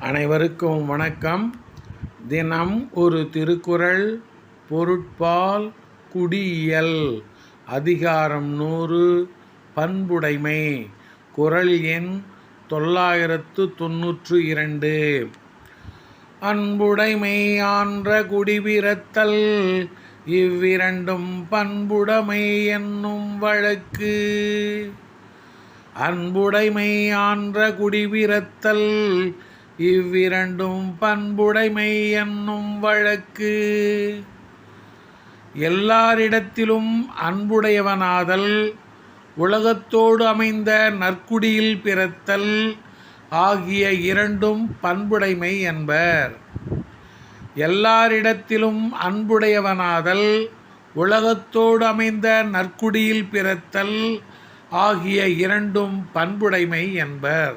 அனைவருக்கும் வணக்கம். தினம் ஒரு திருக்குறள் பொருட்பால் குடியியல் அதிகாரம் நூறு பண்புடைமை குறள் எண் தொள்ளாயிரத்து தொன்னூற்று இரண்டு. அன்புடைமை ஆன்ற குடிபிறத்தல் இவ்விரண்டும் பண்புடைமை என்னும் வழக்கு. அன்புடைமை ஆன்ற குடிபிறத்தல் இவ்விரண்டும் பண்புடைமை என்னும் வழக்கு. எல்லாரிடத்திலும் அன்புடையவனாதல் உலகத்தோடு அமைந்த நற்குடியில் பிறத்தல் ஆகிய இரண்டும் பண்புடைமை என்பர். எல்லாரிடத்திலும் அன்புடையவனாதல் உலகத்தோடு அமைந்த நற்குடியில் பிறத்தல் ஆகிய இரண்டும் பண்புடைமை என்பர்.